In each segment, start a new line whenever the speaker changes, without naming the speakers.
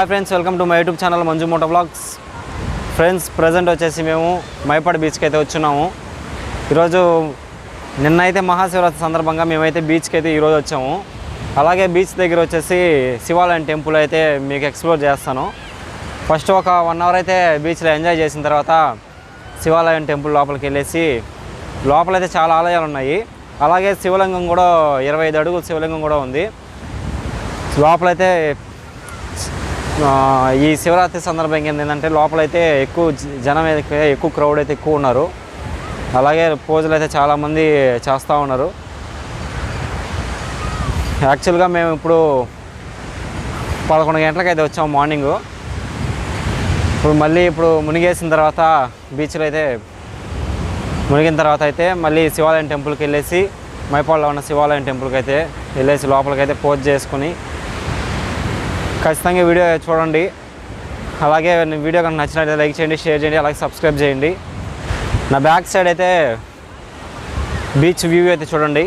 Hi friends welcome to my YouTube channel Manju moto blogs friends present వచ్చేసి మేము మైపాడు బీచ్కి అయితే వచ్చినాము ఈరోజు నిన్న అయితే మహాశివరాత్రి సందర్భంగా మేమైతే బీచ్కి అయితే ఈరోజు వచ్చాము. అలాగే బీచ్ దగ్గర వచ్చేసి శివాలయం టెంపుల్ అయితే మీకు ఎక్స్ప్లోర్ చేస్తాను. ఫస్ట్ ఒక వన్ అవర్ అయితే బీచ్లో ఎంజాయ్ చేసిన తర్వాత శివాలయం టెంపుల్ లోపలికి వెళ్ళేసి లోపలైతే చాలా ఆలయాలు ఉన్నాయి. అలాగే శివలింగం కూడా ఇరవై ఐదు అడుగులు శివలింగం కూడా ఉంది. లోపలైతే ఈ శివరాత్రి సందర్భంగా ఏంటంటే లోపలైతే ఎక్కువ జనం అయితే ఎక్కువ క్రౌడ్ అయితే ఎక్కువ ఉన్నారు. అలాగే పూజలు అయితే చాలామంది చేస్తూ ఉన్నారు. యాక్చువల్గా మేము ఇప్పుడు పదకొండు గంటలకు అయితే వచ్చాము మార్నింగ్ ఇప్పుడు మళ్ళీ ఇప్పుడు మునిగేసిన తర్వాత బీచ్లో అయితే మునిగిన తర్వాత అయితే మళ్ళీ శివాలయం టెంపుల్కి వెళ్ళేసి మైపాల్లో ఉన్న శివాలయం టెంపుల్కి అయితే వెళ్ళేసి లోపలికి అయితే పూజ చేసుకుని ఖచ్చితంగా వీడియో చూడండి. అలాగే వీడియో కనుక నచ్చినట్లయితే లైక్ చేయండి షేర్ చేయండి అలాగే సబ్స్క్రైబ్ చేయండి. నా బ్యాక్ సైడ్ అయితే బీచ్ వ్యూ అయితే చూడండి.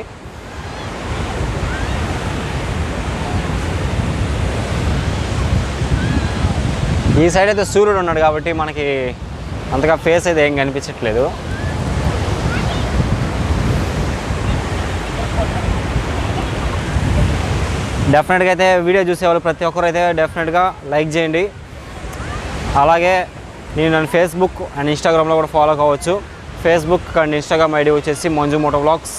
ఈ సైడ్ అయితే సూర్యుడు ఉన్నాడు కాబట్టి మనకి అంతగా ఫేస్ అయితే ఏం కనిపించట్లేదు. డెఫినెట్గా అయితే వీడియో చూసేవాళ్ళు ప్రతి ఒక్కరు అయితే డెఫినెట్గా లైక్ చేయండి. అలాగే నేను నన్ను ఫేస్బుక్ అండ్ ఇన్స్టాగ్రామ్లో కూడా ఫాలో కావచ్చు. ఫేస్బుక్ అండ్ ఇన్స్టాగ్రామ్ ఐడి వచ్చేసి Manju moto vlogs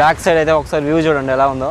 back side అయితే ఒకసారి వ్యూ చూడండి ఎలా ఉందో.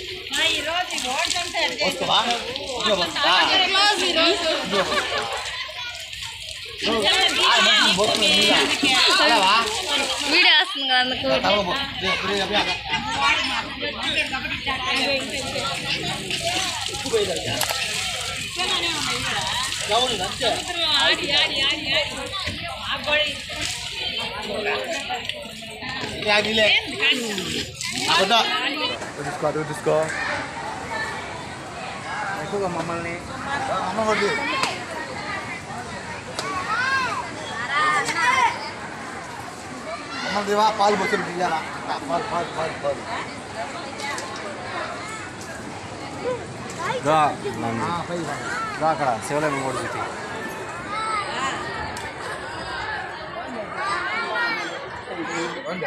వీడియో వస్తుంది కదా అందుకు
తీసుకో అటు తీసుకో
ఎక్కువగా మమ్మల్ని
అమ్మ కొద్ది అమ్మ దేవా పాలు పోతుంది పిల్లల పాలు పాలు పాలు పాలు
రా
ఆ, పై పై.
రా అక్కడ శివలింగం కూడా చూపి
రండి.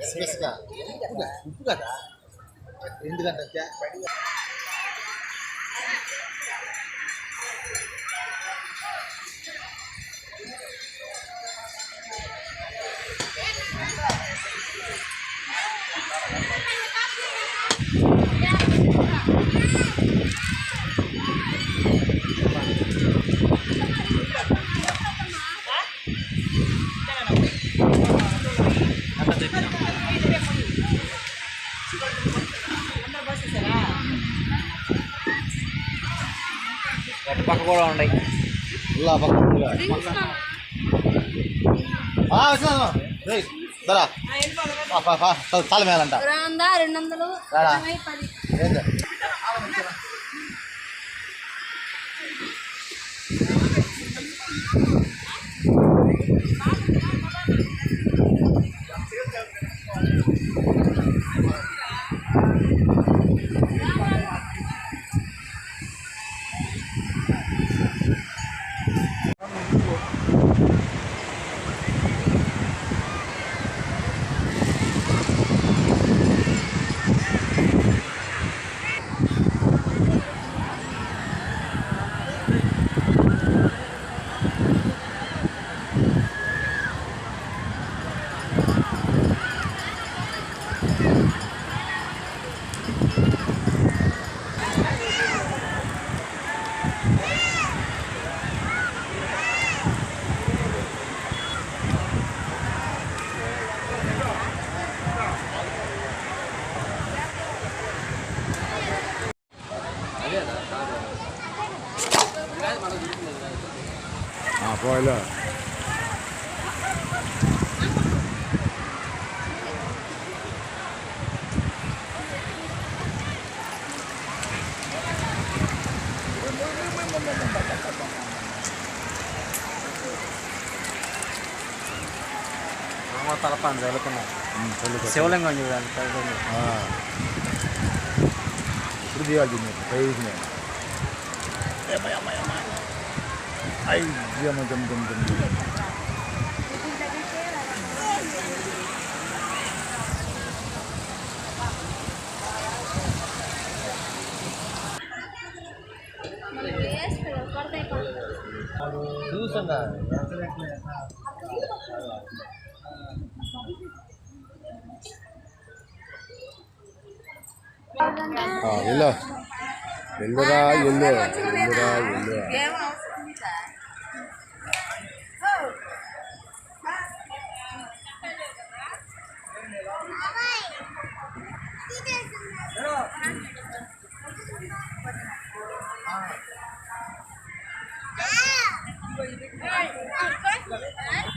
ఇసుక ఇసుక ఉప్పు ఉప్పు కదా ఎందుకంటే
అటు పక్క కూడా ఉన్నాయి
ఇలా పక్కన వచ్చినా రేయ్ దరా తల మేలంట
వంద రెండు వందలు
రాడా?
ఇరవై, పది
ఏంది
పోయిలో
తలపాను చదువుకున్నాం శివలింగం చూడండి చదువుకుంది.
ఇప్పుడు తీయాలి దీన్ని పైకి అయ్యమ్మ జమ్ జమ్ జమ్ జమ్.
పడతాయి పడతాయి.
చూసంగా
ఆ, వెళ్ళు వెళ్ళురా వెళ్ళు వెళ్ళురా వెళ్ళు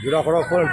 ఇక్కడ కూడా ఫోన్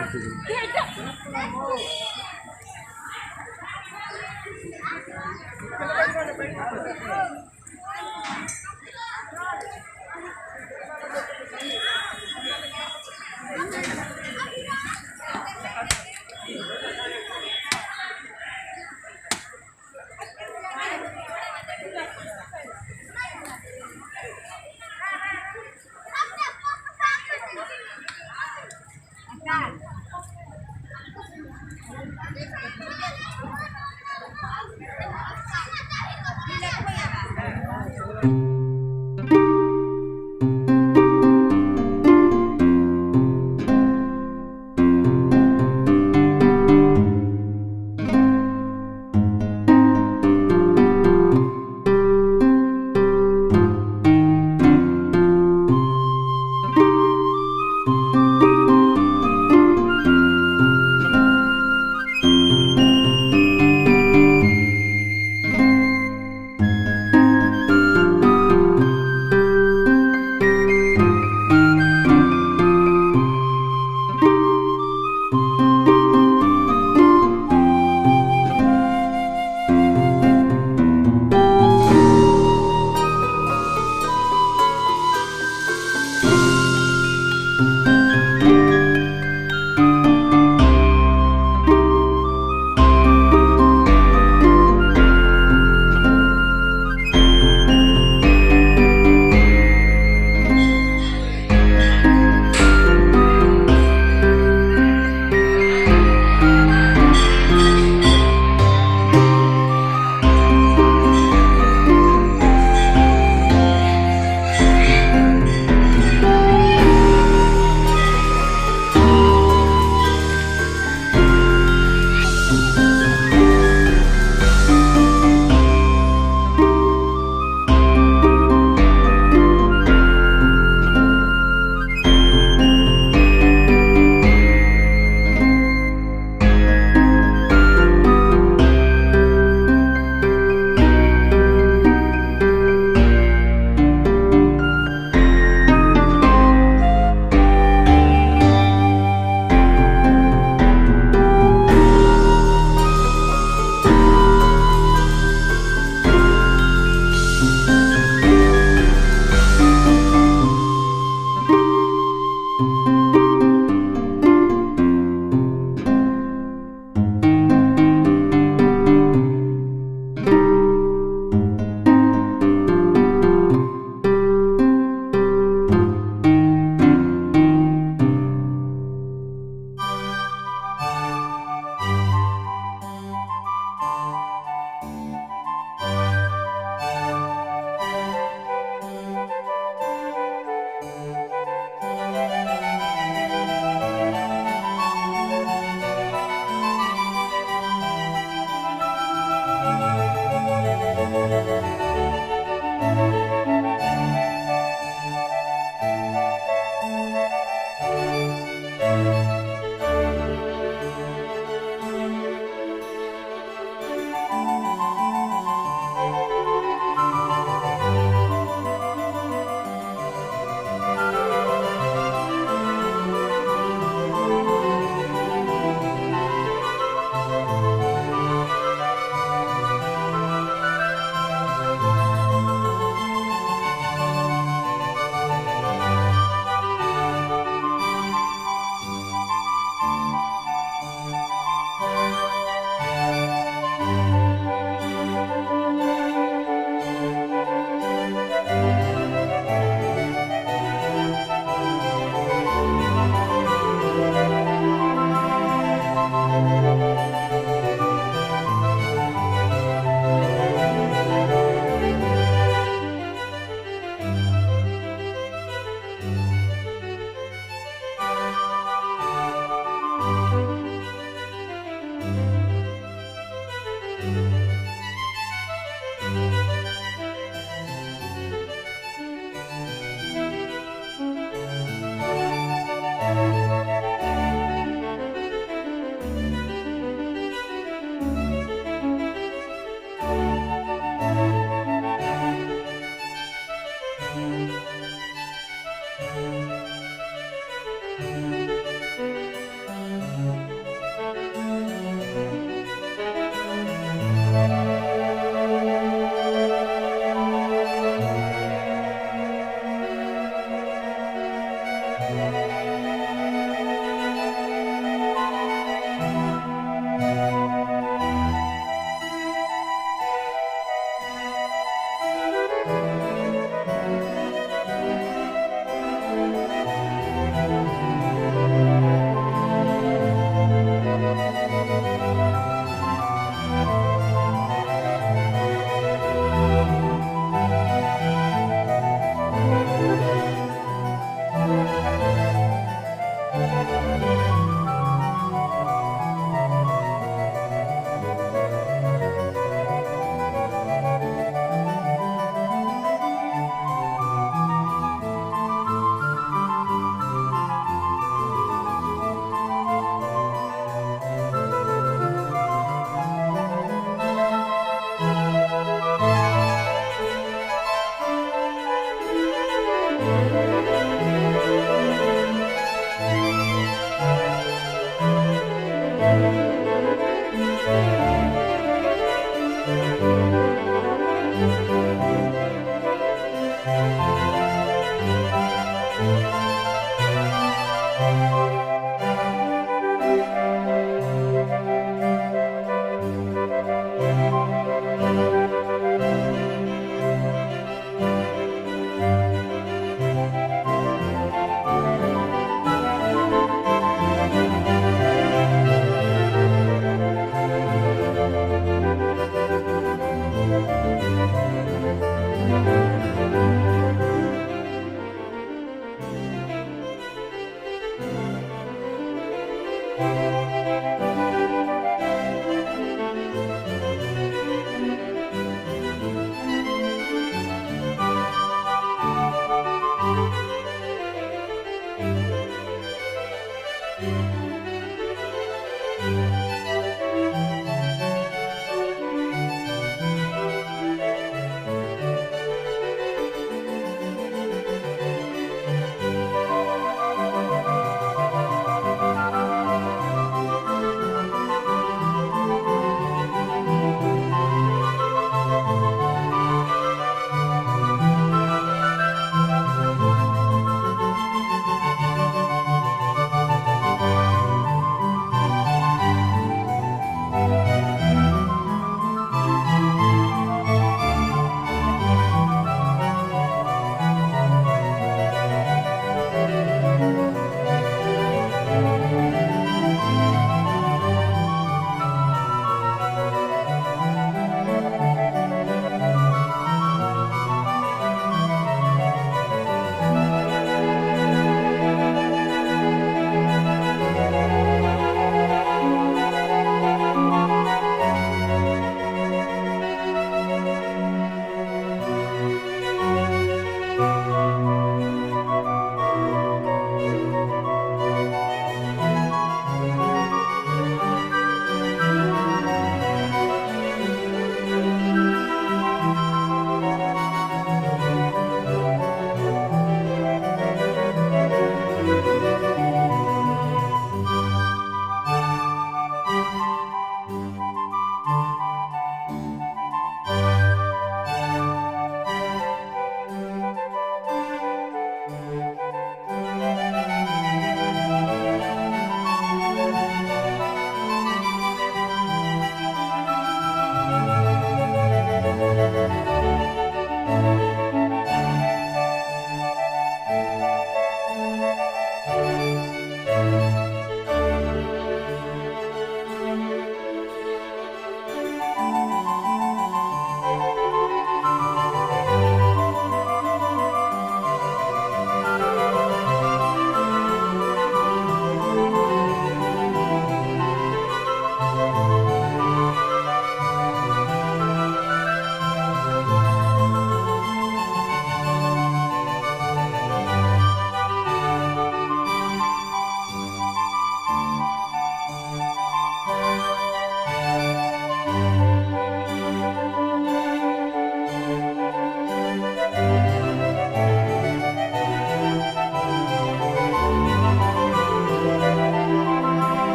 Música